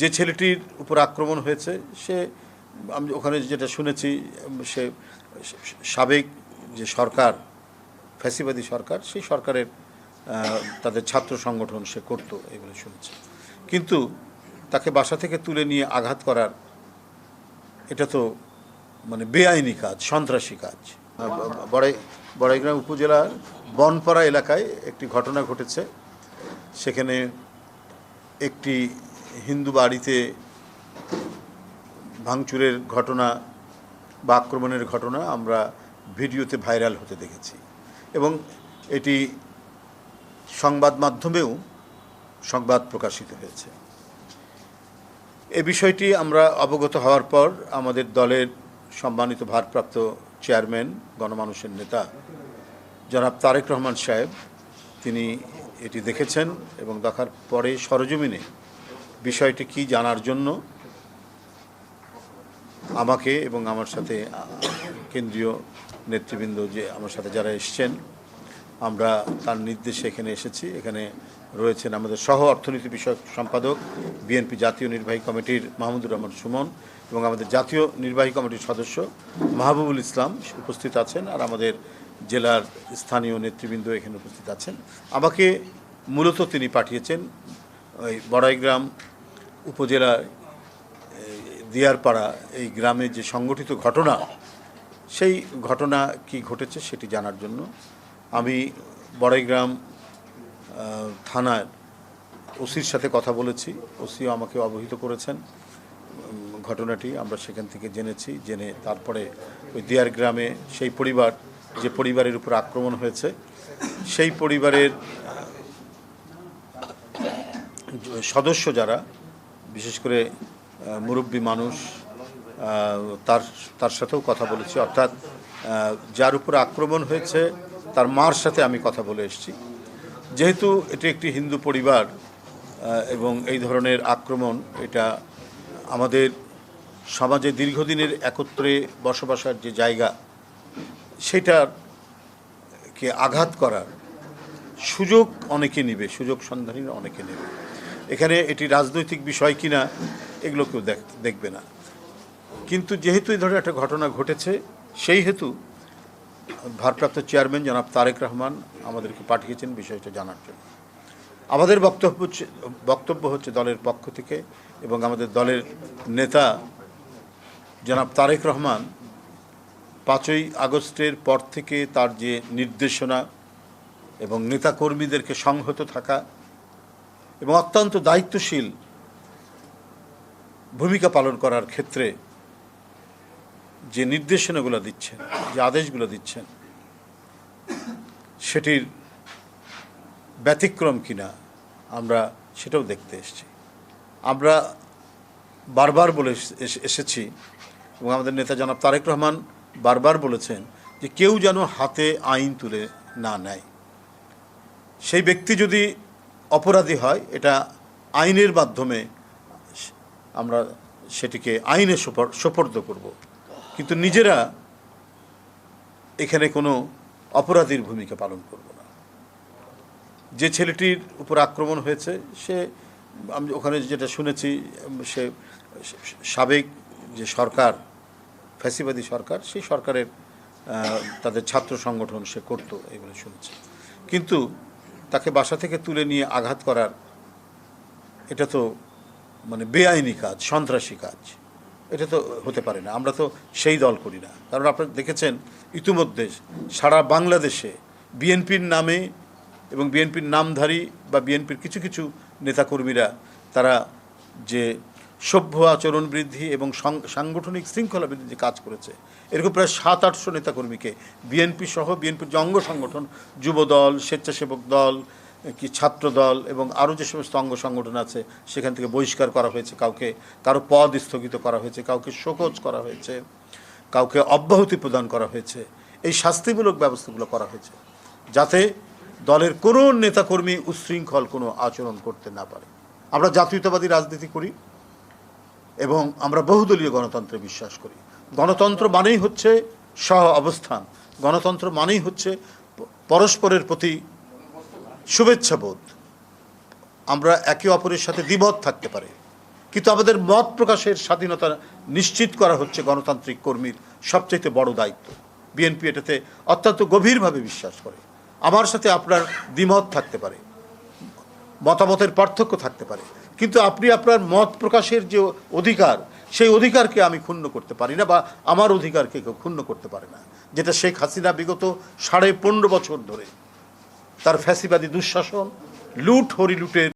যে ছেলেটির উপর আক্রমণ হয়েছে, সে আমি ওখানে যেটা শুনেছি, সে সাবেক যে সরকার, ফ্যাসিবাদী সরকার, সেই সরকারের তাদের ছাত্র সংগঠন সে করতো এগুলো শুনেছি। কিন্তু তাকে বাসা থেকে তুলে নিয়ে আঘাত করার এটা তো মানে বেআইনি কাজ, সন্ত্রাসী কাজ। বড়াই, বড়াইগ্রাম উপজেলার বনপাড়া এলাকায় একটি ঘটনা ঘটেছে। সেখানে একটি হিন্দু বাড়িতে ভাঙচুরের ঘটনা বা আক্রমণের ঘটনা আমরা ভিডিওতে ভাইরাল হতে দেখেছি। এবং এটি সংবাদ মাধ্যমেও সংবাদ প্রকাশিত হয়েছে। এ বিষয়টি আমরা অবগত হওয়ার পর আমাদের দলের সম্মানিত ভারপ্রাপ্ত চেয়ারম্যান, গণমানুষের নেতা জনাব তারেক রহমান সাহেব, তিনি এটি দেখেছেন এবং দেখার পরে সরজমিনে বিষয়টি কি জানার জন্য আমাকে এবং আমার সাথে কেন্দ্রীয় নেতৃবৃন্দ যে আমার সাথে যারা এসছেন, আমরা তার নির্দেশে এখানে এসেছি। এখানে রয়েছেন আমাদের সহ অর্থনীতি বিষয়ক সম্পাদক, বিএনপি জাতীয় নির্বাহী কমিটির মাহমুদুর রহমান সুমন এবং আমাদের জাতীয় নির্বাহী কমিটির সদস্য মাহবুবুল ইসলাম উপস্থিত আছেন আর আমাদের জেলার স্থানীয় নেতৃবৃন্দ এখানে উপস্থিত আছেন। আমাকে মূলত তিনি পাঠিয়েছেন, ওই বড়াইগ্রাম উপজেলার দিয়ারপাড়া এই গ্রামে যে সংগঠিত ঘটনা, সেই ঘটনা কি ঘটেছে সেটি জানার জন্য আমি বড়াইগ্রাম থানার ওসির সাথে কথা বলেছি। ওসিও আমাকে অবহিত করেছেন। ঘটনাটি আমরা সেখান থেকে জেনেছি, জেনে তারপরে ওই দিয়ার গ্রামে সেই পরিবার, যে পরিবারের উপর আক্রমণ হয়েছে, সেই পরিবারের সদস্য যারা বিশেষ করে মুরব্বী মানুষ তার তার সাথেও কথা বলেছি। অর্থাৎ যার উপর আক্রমণ হয়েছে, তার মার সাথে আমি কথা বলে এসেছি। যেহেতু এটি একটি হিন্দু পরিবার এবং এই ধরনের আক্রমণ, এটা আমাদের সমাজে দীর্ঘদিনের একত্রে বসবাসের যে জায়গা, সেটাকে আঘাত করার সুযোগ অনেকে নেবে, সুযোগ সন্ধানীরা অনেকে নেবে। এখানে এটি রাজনৈতিক বিষয় কিনা, এগুলো কেউ দেখ- দেখবে না। কিন্তু যেহেতু এই ধরনের একটা ঘটনা ঘটেছে, সেই হেতু ভারপ্রাপ্ত চেয়ারম্যান জনাব তারেক রহমান আমাদেরকে পাঠিয়েছেন বিষয়টা জানার জন্য। আমাদের বক্তব্য বক্তব্য হচ্ছে দলের পক্ষ থেকে এবং আমাদের দলের নেতা জনাব তারেক রহমান পাঁচই আগস্টের পর থেকে তার যে নির্দেশনা এবং নেতাকর্মীদেরকে সংহত থাকা এবং অত্যন্ত দায়িত্বশীল ভূমিকা পালন করার ক্ষেত্রে যে নির্দেশনাগুলো দিচ্ছেন, যে আদেশগুলো দিচ্ছেন, সেটির ব্যতিক্রম কিনা আমরা সেটাও দেখতে এসেছি। আমরা বারবার বলে এস- এস- এসেছি এবং আমাদের নেতা জনাব তারেক রহমান বারবার বলেছেন যে কেউ যেন হাতে আইন তুলে না নেয়। সেই ব্যক্তি যদি অপরাধী হয়, এটা আইনের মাধ্যমে আমরা সেটিকে আইনে সোপর- সোপর্দ করব। কিন্তু নিজেরা এখানে কোনো অপরাধীর ভূমিকা পালন করব না। যে ছেলেটির উপর আক্রমণ হয়েছে, সে, আমি ওখানে যেটা শুনেছি, সে সাবেক যে সরকার, ফ্যাসিবাদী সরকার, সেই সরকারের তাদের ছাত্র সংগঠন সে করতো, এগুলো শুনেছি। কিন্তু তাকে বাসা থেকে তুলে নিয়ে আঘাত করার, এটা তো মানে বেআইনি কাজ, সন্ত্রাসী কাজ। এটা তো হতে পারে না। আমরা তো সেই দল করি না। কারণ আপনারা দেখেছেন, ইতিমধ্যে সারা বাংলাদেশে বিএনপির নামে এবং বিএনপির নামধারী বা বিএনপির কিছু কিছু নেতাকর্মীরা, তারা যে সভ্য আচরণ বৃদ্ধি এবং সাংগঠনিক শৃঙ্খলা বৃদ্ধি কাজ করেছে, এরকম প্রায় সাত আটশো নেতাকর্মীকে বিএনপি সহ বিএনপির যে অঙ্গ সংগঠন, যুবদল, স্বেচ্ছাসেবক দল, কি ছাত্র দল এবং আরও যে সমস্ত অঙ্গ সংগঠন আছে, সেখান থেকে বহিষ্কার করা হয়েছে কাউকে, কারও পদ স্থগিত করা হয়েছে, কাউকে শোকজ করা হয়েছে, কাউকে অব্যাহতি প্রদান করা হয়েছে, এই শাস্তিমূলক ব্যবস্থাগুলো করা হয়েছে, যাতে দলের কোনো নেতাকর্মী উচ্ছৃঙ্খল কোনো আচরণ করতে না পারে। আমরা জাতীয়তাবাদী রাজনীতি করি এবং আমরা বহুদলীয় গণতন্ত্রে বিশ্বাস করি। গণতন্ত্র মানেই হচ্ছে সহ অবস্থান। গণতন্ত্র মানেই হচ্ছে পরস্পরের প্রতি শুভেচ্ছাবোধ আমরা একে অপরের সাথে দ্বিমত থাকতে পারে। কিন্তু আমাদের মত প্রকাশের স্বাধীনতা নিশ্চিত করা হচ্ছে গণতান্ত্রিক কর্মীর সবচেয়ে বড় দায়িত্ব। বিএনপি এটাতে অত্যন্ত গভীরভাবে বিশ্বাস করে। আমার সাথে আপনার দ্বিমত থাকতে পারে। মতামতের পার্থক্য থাকতে পারে। কিন্তু আপনি আপনার মত প্রকাশের যে অধিকার, সেই অধিকারকে আমি ক্ষুণ্ণ করতে পারি না বা আমার অধিকারকে কেউ ক্ষুণ্ণ করতে পারে না। যেটা শেখ হাসিনা বিগত সাড়ে পনেরো বছর ধরে তার ফ্যাসিবাদী দুঃশাসন, লুট হরিলুটের